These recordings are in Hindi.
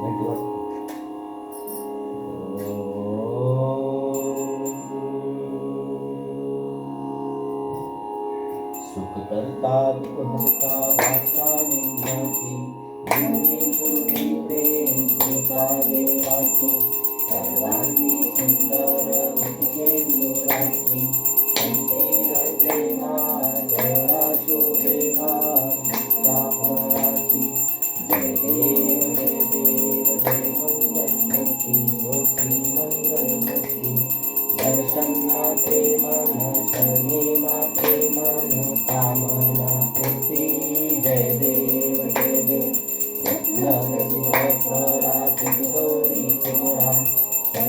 नेटवर्क सुखकर्ता विभुता वार्ता विज्ञाति गुणे गुणे प्रेम कृपाले वाचि सर्वांगी सुंदर विजय निराशि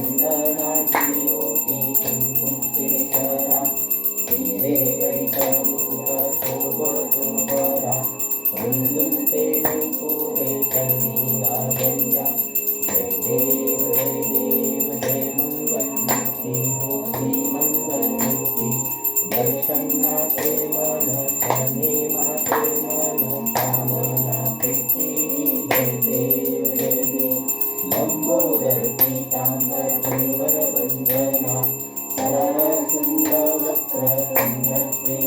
and I. Sarasindha Vatra Kanyatri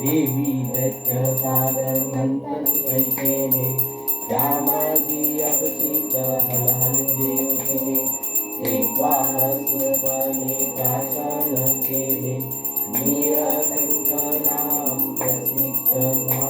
देवी दत्त सागर मंथन करके ने श्यामा जी अब सीत हल हल देव ने कृपा सुपने भाषण के ने मेरा कंठ नाम प्रसिद्ध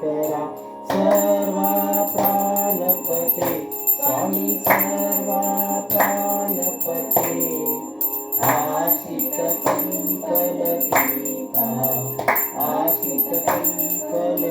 करा सर्वा प्राणपते स्वामी सर्वा प्राणपते आशित पिंकल टीका आशित पिंकल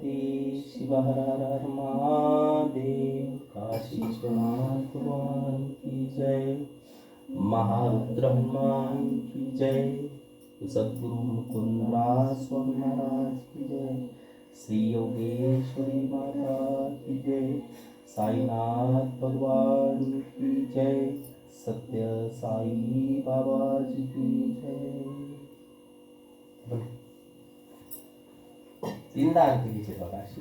शिव हर काशी भगवान की जय। महारुद्र की जय। सदगुरु मुकुंदराज स्वामी महाराज की जय। श्री योगेश्वरी माता की जय। साईनाथ भगवान की जय। सत्य साई बाबा जी की जय। 云南天气做啥事？